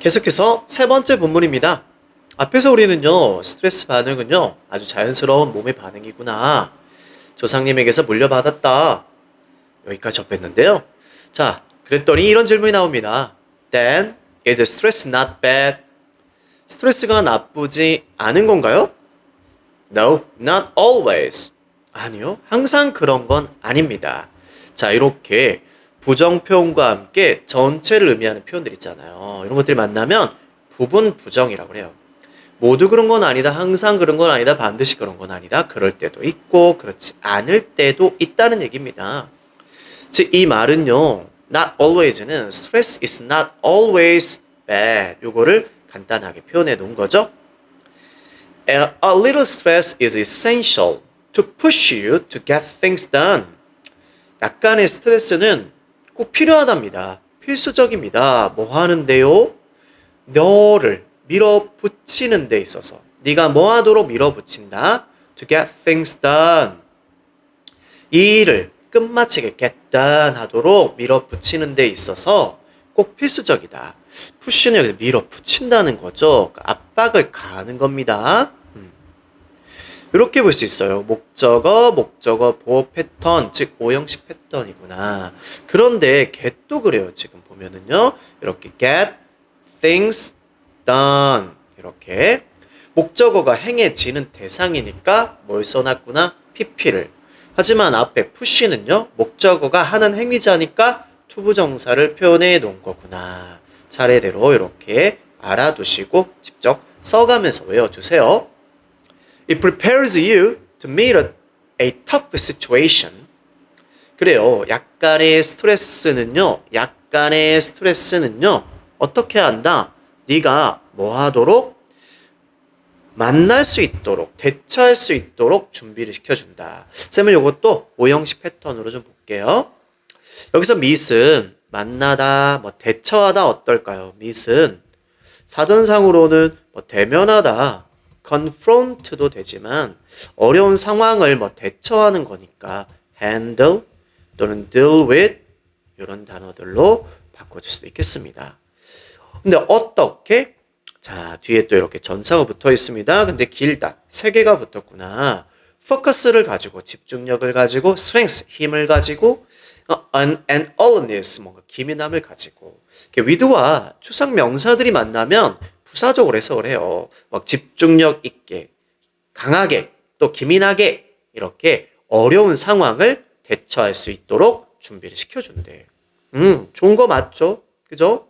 계속해서 세 번째 본문입니다. 앞에서 우리는요, 스트레스 반응은요, 아주 자연스러운 몸의 반응이구나. 조상님에게서 물려받았다. 여기까지 접했는데요. 자, 그랬더니 이런 질문이 나옵니다. Then, is stress not bad? 스트레스가 나쁘지 않은 건가요? No, not always. 아니요, 항상 그런 건 아닙니다. 자, 이렇게 부정표현과 함께 전체를 의미하는 표현들 있잖아요. 이런 것들이 만나면 부분 부정이라고 해요. 모두 그런 건 아니다. 항상 그런 건 아니다. 반드시 그런 건 아니다. 그럴 때도 있고 그렇지 않을 때도 있다는 얘기입니다. 즉 이 말은요. not always는 stress is not always bad. 요거를 간단하게 표현해 놓은 거죠. A little stress is essential to push you to get things done. 약간의 스트레스는 꼭 필요하답니다. 필수적입니다. 뭐 하는데요? 너를 밀어붙이는 데 있어서 네가 뭐 하도록 밀어붙인다? To get things done. 이 일을 끝마치게 get done 하도록 밀어붙이는 데 있어서 꼭 필수적이다. 푸시는 여기서 밀어붙인다는 거죠. 그 압박을 가하는 겁니다. 음. 이렇게 볼 수 있어요. 목적어, 목적어, 보호 패턴, 즉 오형식 패턴이구나. 그런데 get도 그래요. 지금 보면은요. 이렇게 get things done. 이렇게 목적어가 행해지는 대상이니까 뭘 써놨구나? pp를. 하지만 앞에 푸시는요. 목적어가 하는 행위자니까 투부정사를 표현해 놓은 거구나. 차례대로 이렇게 알아두시고 직접 써가면서 외워주세요. It prepares you to meet a, a tough situation. 그래요. 약간의 스트레스는요. 약간의 스트레스는요. 어떻게 한다? 네가 뭐 하도록 만날 수 있도록 대처할 수 있도록 준비를 시켜준다. 쌤은 이것도 오형식 패턴으로 좀 볼게요. 여기서 미은 만나다, 뭐 대처하다 어떨까요? 미은 사전상으로는 뭐 대면하다, confront도 되지만 어려운 상황을 뭐 대처하는 거니까 handle 또는 deal with 이런 단어들로 바꿔줄 수도 있겠습니다. 근데 어떻게? 자, 뒤에 또 이렇게 전사가 붙어 있습니다. 근데 길다. 세 개가 붙었구나. 포커스를 가지고 집중력을 가지고 strength 힘을 가지고 어, an, an alertness 뭔가 기민함을 가지고 이렇게 위드와 추상 명사들이 만나면 부사적으로 해석을 해요. 막 집중력 있게 강하게 또 기민하게 이렇게 어려운 상황을 대처할 수 있도록 준비를 시켜준대. 음, 좋은 거 맞죠? 그죠?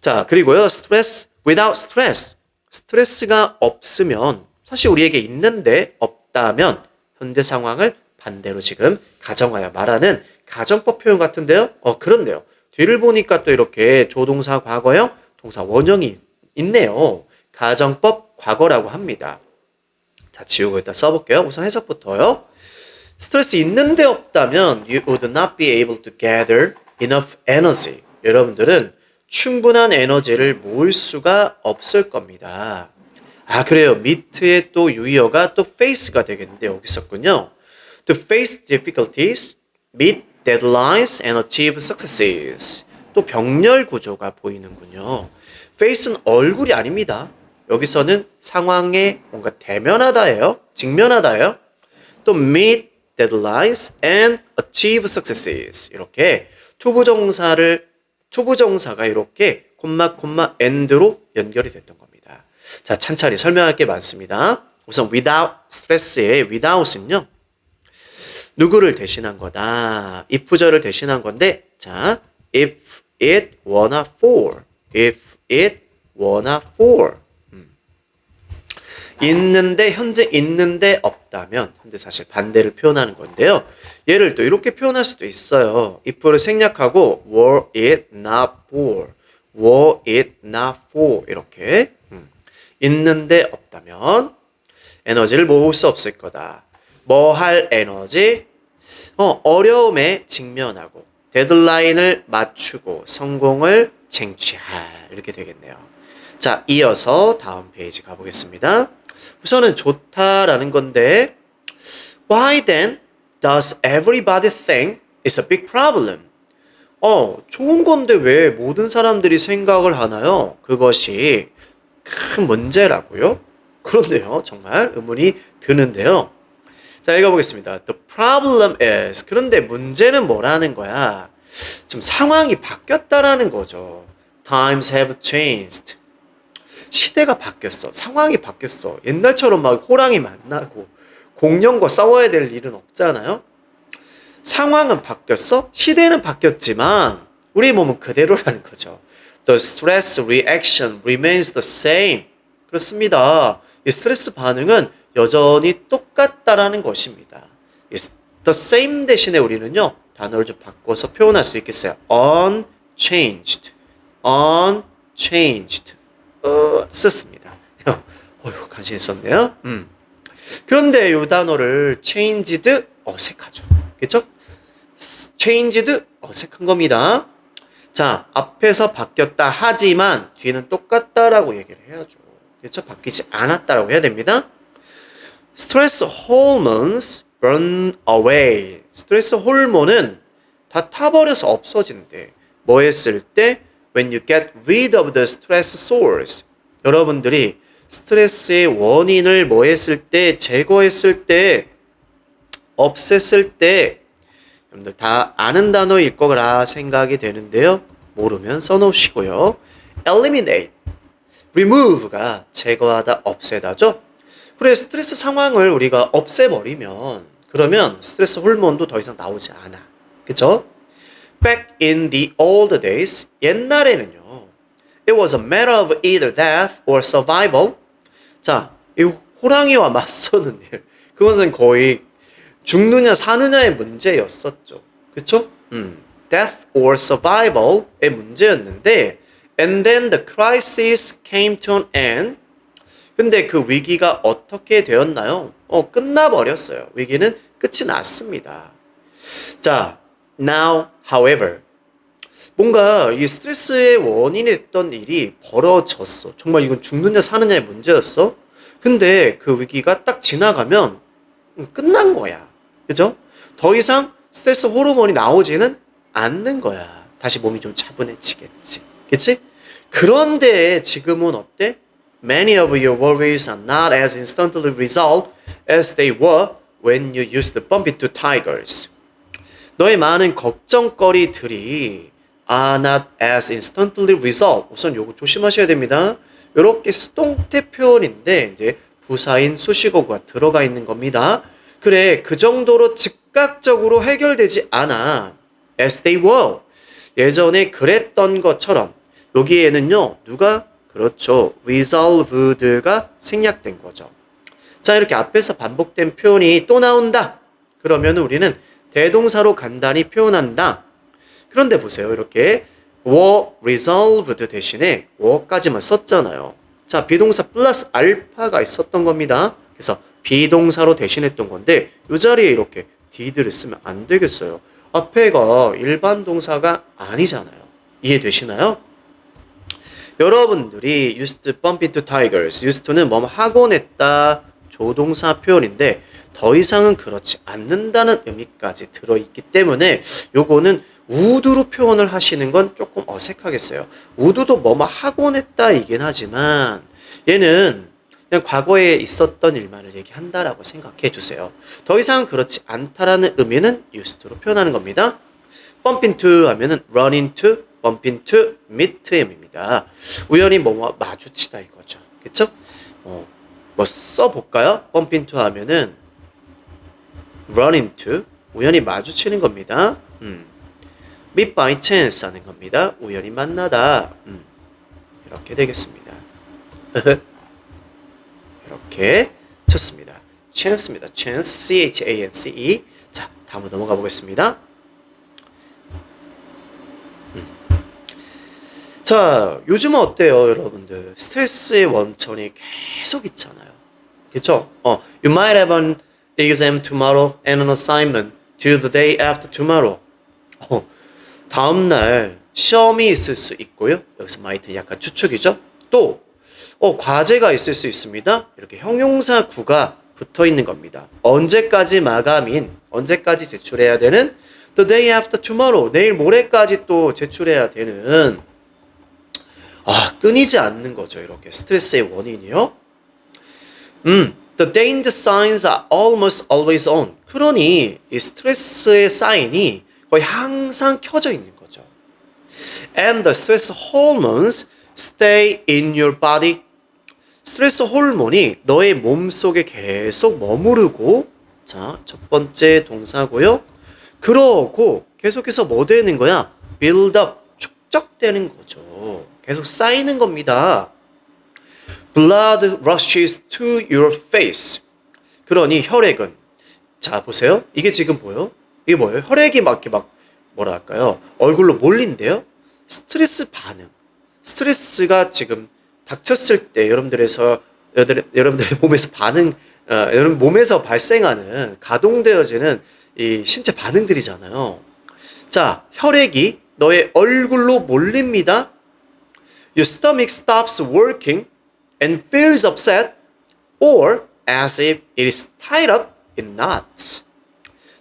자, 그리고요, 스트레스, without stress. 스트레스가 없으면, 사실 우리에게 있는데 없다면, 현재 상황을 반대로 지금 가정하여 말하는 가정법 표현 같은데요? 어, 그런데요. 뒤를 보니까 또 이렇게 조동사 과거형, 동사 원형이 있네요. 가정법 과거라고 합니다. 자, 지우고 일단 써볼게요. 우선 해석부터요. 스트레스 있는데 없다면 you would not be able to gather enough energy. 여러분들은 충분한 에너지를 모을 수가 없을 겁니다. 아, 그래요. 밑에 또 유의어가 또 face가 되겠는데 여기 있었군요. To face difficulties, meet deadlines and achieve successes. 또 병렬 구조가 보이는군요. Face는 얼굴이 아닙니다. 여기서는 상황에 뭔가 대면하다예요. 직면하다예요. 또 meet deadlines and achieve successes. 이렇게 투부정사를 투부정사가 이렇게 콤마 콤마 end로 연결이 됐던 겁니다. 자, 찬찬히 설명할 게 많습니다. 우선 without stress의 without은요. 누구를 대신한 거다. if절을 대신한 건데 자, if it wanna for. if it wanna for. 음. 있는데 현재 있는데 없다면 현재 사실 반대를 표현하는 건데요. 얘를 또 이렇게 표현할 수도 있어요. if를 생략하고 were it not for, were it not for 이렇게 음. 있는데 없다면 에너지를 모을 수 없을 거다. 뭐 할 에너지? 어, 어려움에 직면하고 데드라인을 맞추고 성공을 쟁취할 이렇게 되겠네요. 자, 이어서 다음 페이지 가보겠습니다. 우선은 좋다라는 건데 Why then does everybody think it's a big problem? 어, 좋은 건데 왜 모든 사람들이 생각을 하나요? 그것이 큰 문제라고요? 그런데요, 정말 의문이 드는데요. 자, 읽어보겠습니다. The problem is. 그런데 문제는 뭐라는 거야? 좀 상황이 바뀌었다라는 거죠. Times have changed. 시대가 바뀌었어. 상황이 바뀌었어. 옛날처럼 막 호랑이 만나고 공룡과 싸워야 될 일은 없잖아요. 상황은 바뀌었어. 시대는 바뀌었지만 우리 몸은 그대로라는 거죠. The stress reaction remains the same. 그렇습니다. 이 스트레스 반응은 여전히 똑같다라는 것입니다. 이 the same 대신에 우리는요 단어를 좀 바꿔서 표현할 수 있겠어요. unchanged, unchanged. 어, 썼습니다. 어휴, 간신히 썼네요. 음. 그런데 이 단어를 changed 어색하죠. 그렇죠? changed 어색한 겁니다. 자, 앞에서 바뀌었다 하지만 뒤는 똑같다라고 얘기를 해야죠. 그렇죠? 바뀌지 않았다라고 해야 됩니다. 스트레스 호르몬스 burn away. 스트레스 호르몬은 다 타버려서 없어진대. 뭐 했을 때? When you get rid of the stress source. 여러분들이 스트레스의 원인을 뭐 했을 때? 제거했을 때? 없앴을 때? 여러분들 다 아는 단어일 거라 생각이 되는데요. 모르면 써놓으시고요. eliminate, remove가 제거하다, 없애다죠. 그래 스트레스 상황을 우리가 없애버리면 그러면 스트레스 호르몬도 더 이상 나오지 않아. 그쵸? Back in the old days, 옛날에는요. It was a matter of either death or survival. 자, 이 호랑이와 맞서는 일. 그것은 거의 죽느냐 사느냐의 문제였었죠. 그쵸? 음, death or survival의 문제였는데 and then the crisis came to an end. 근데 그 위기가 어떻게 되었나요? 어, 끝나버렸어요. 위기는 끝이 났습니다. 자, now, however. 뭔가 이 스트레스의 원인이 됐던 일이 벌어졌어. 정말 이건 죽느냐 사느냐의 문제였어. 근데 그 위기가 딱 지나가면 음, 끝난 거야. 그죠? 더 이상 스트레스 호르몬이 나오지는 않는 거야. 다시 몸이 좀 차분해지겠지. 그치? 그런데 지금은 어때? Many of your worries are not as instantly resolved as they were when you used to bump into tigers. 너의 많은 걱정거리들이 are not as instantly resolved. 우선 요거 조심하셔야 됩니다. 요렇게 수동태 표현인데 이제 부사인 수식어가 들어가 있는 겁니다. 그래 그 정도로 즉각적으로 해결되지 않아. As they were. 예전에 그랬던 것처럼 여기에는요 누가 그렇죠 resolved가 생략된 거죠. 자 이렇게 앞에서 반복된 표현이 또 나온다. 그러면 우리는 대동사로 간단히 표현한다. 그런데 보세요 이렇게 were resolved 대신에 were까지만 썼잖아요. 자 비동사 플러스 알파가 있었던 겁니다. 그래서 비동사로 대신했던 건데 이 자리에 이렇게 did를 쓰면 안 되겠어요. 앞에가 일반 동사가 아니잖아요. 이해되시나요? 여러분들이 used to bump into tigers, used to는 뭐 하곤 했다 조동사 표현인데 더 이상은 그렇지 않는다는 의미까지 들어있기 때문에 요거는 우드로 표현을 하시는 건 조금 어색하겠어요. 우드도 뭐뭐 하곤 했다 이긴 하지만 얘는 그냥 과거에 있었던 일만을 얘기한다라고 생각해 주세요. 더 이상 그렇지 않다라는 의미는 used to로 표현하는 겁니다. bump into 하면은 run into, bump into, meet의 의미입니다. 우연히 뭐뭐 마주치다 이거죠. 그쵸? 어, 뭐 써볼까요? bump into 하면은 run into, 우연히 마주치는 겁니다. 음. meet by chance 하는 겁니다. 우연히 만나다. 음. 이렇게 되겠습니다. 이렇게 쳤습니다. chance입니다. chance, C-H-A-N-C-E. 자, 다음으로 넘어가 보겠습니다. 자, 요즘은 어때요, 여러분들? 스트레스의 원천이 계속 있잖아요. 그렇죠? 어, you might have an exam tomorrow and an assignment due the day after tomorrow. 어, 다음 날 시험이 있을 수 있고요. 여기서 might는 약간 추측이죠. 또 어, 과제가 있을 수 있습니다. 이렇게 형용사 구가 붙어 있는 겁니다. 언제까지 마감인, 언제까지 제출해야 되는 the day after tomorrow. 내일 모레까지 또 제출해야 되는 아, 끊이지 않는 거죠. 이렇게 스트레스의 원인이요. 음, the danger signs are almost always on. 그러니 이 스트레스의 사인이 거의 항상 켜져 있는 거죠. And the stress hormones stay in your body. 스트레스 호르몬이 너의 몸 속에 계속 머무르고 자, 첫 번째 동사고요. 그러고 계속해서 뭐 되는 거야? build up, 축적되는 거죠. 계속 쌓이는 겁니다. blood rushes to your face. 그러니 혈액은 자 보세요. 이게 지금 보여? 이게 뭐예요? 혈액이 막 이렇게 막 뭐랄까요? 얼굴로 몰린대요. 스트레스 반응. 스트레스가 지금 닥쳤을 때 여러분들에서 여러분들- 여러분들의 몸에서 반응 어, 여러분 몸에서 발생하는 가동되어지는 이 신체 반응들이잖아요. 자, 혈액이 너의 얼굴로 몰립니다. Your stomach stops working and feels upset or as if it is tied up in knots.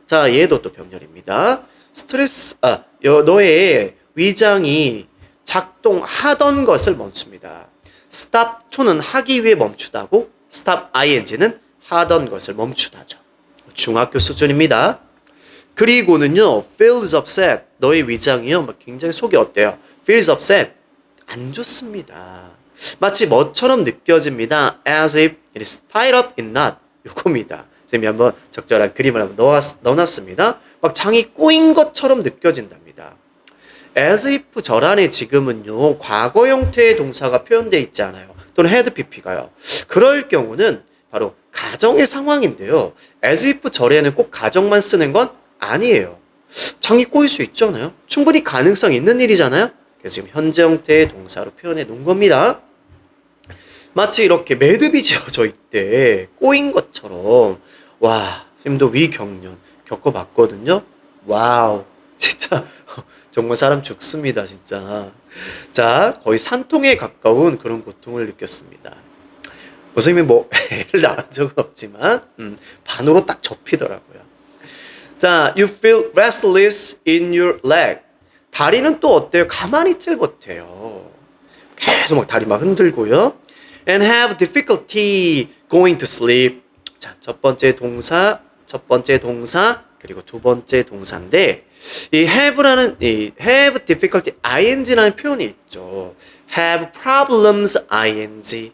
자, 얘도 또 병렬입니다. 스트레스, 아, 여, 너의 위장이 작동하던 것을 멈춥니다. stop to는 하기 위해 멈추다고, stop ing는 하던 것을 멈추다죠. 중학교 수준입니다. 그리고는요, feels upset. 너의 위장이요, 막 굉장히 속이 어때요? feels upset. 안 좋습니다. 마치 뭐처럼 느껴집니다. as if it is tied up in knot. 요겁니다. 선생님이 한번 적절한 그림을 한번 넣어놨습니다. 막 장이 꼬인 것처럼 느껴진답니다. as if 절 안에 지금은요, 과거 형태의 동사가 표현되어 있지 않아요. 또는 pp가요. 그럴 경우는 바로 가정의 상황인데요. as if 절에는 꼭 가정만 쓰는 건 아니에요. 장이 꼬일 수 있잖아요. 충분히 가능성 있는 일이잖아요. 그래서 지금 현재 형태의 동사로 표현해 놓은 겁니다. 마치 이렇게 매듭이 지어져 있대 꼬인 것처럼 와 선생님도 위경련 겪어봤거든요. 와우 진짜 정말 사람 죽습니다 진짜. 자 거의 산통에 가까운 그런 고통을 느꼈습니다. 선생님이 뭐 애를 낳은 적은 없지만 음, 반으로 딱 접히더라고요. 자, you feel restless in your leg. 다리는 또 어때요? 가만히 있질 못해요. 계속 막 다리 막 흔들고요. And have difficulty going to sleep. 자, 첫 번째 동사, 첫 번째 동사, 그리고 두 번째 동사인데, 이 have라는, 이 have difficulty ing라는 표현이 있죠. have problems ing,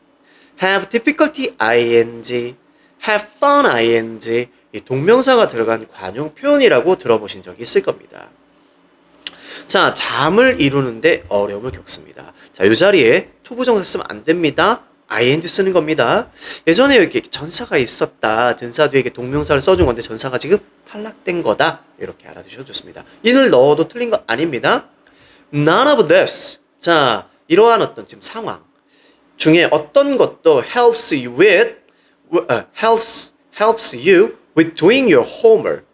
have difficulty ing, have fun ing, 이 동명사가 들어간 관용 표현이라고 들어보신 적이 있을 겁니다. 자, 잠을 이루는데 어려움을 겪습니다. 자, 이 자리에 투부정사 쓰면 안 됩니다. ing 쓰는 겁니다. 예전에 여기 전사가 있었다. 전사 뒤에 이렇게 동명사를 써준 건데 전사가 지금 탈락된 거다. 이렇게 알아두셔도 좋습니다. 인을 넣어도 틀린 거 아닙니다. None of this. 자, 이러한 어떤 지금 상황 중에 어떤 것도 helps you with uh, helps helps you with doing your homework.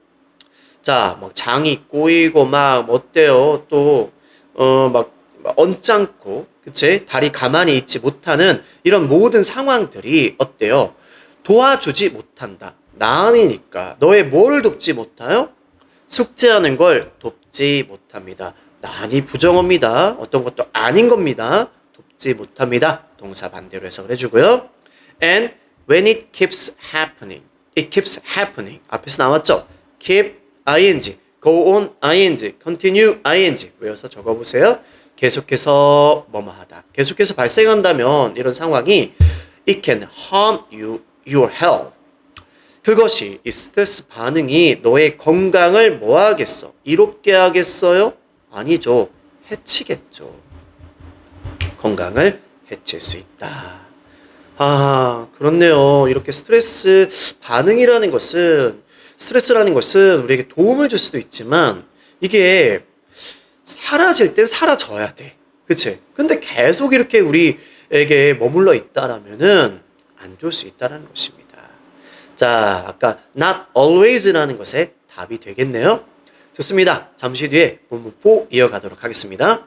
자, 막 장이 꼬이고 막 어때요? 또 어 막 언짢고 그치? 다리 가만히 있지 못하는 이런 모든 상황들이 어때요? 도와주지 못한다. 난이니까 너의 뭐를 돕지 못해요? 숙제하는 걸 돕지 못합니다. 난이 부정어입니다. 어떤 것도 아닌 겁니다. 돕지 못합니다. 동사 반대로 해석을 해주고요. And when it keeps happening, it keeps happening. 앞에서 나왔죠? keep ing, go on ing, continue ing. 외워서 적어보세요. 계속해서 뭐뭐 하다. 계속해서 발생한다면 이런 상황이 it can harm you, your health. 그것이 이 스트레스 반응이 너의 건강을 뭐 하겠어? 이롭게 하겠어요? 아니죠. 해치겠죠. 건강을 해칠 수 있다. 아, 그렇네요. 이렇게 스트레스 반응이라는 것은, 스트레스라는 것은 우리에게 도움을 줄 수도 있지만, 이게 사라질 땐 사라져야 돼. 그치? 근데 계속 이렇게 우리에게 머물러 있다라면은 안 좋을 수 있다라는 것입니다. 자, 아까 not always라는 것에 답이 되겠네요. 좋습니다. 잠시 뒤에 본문 4 이어가도록 하겠습니다.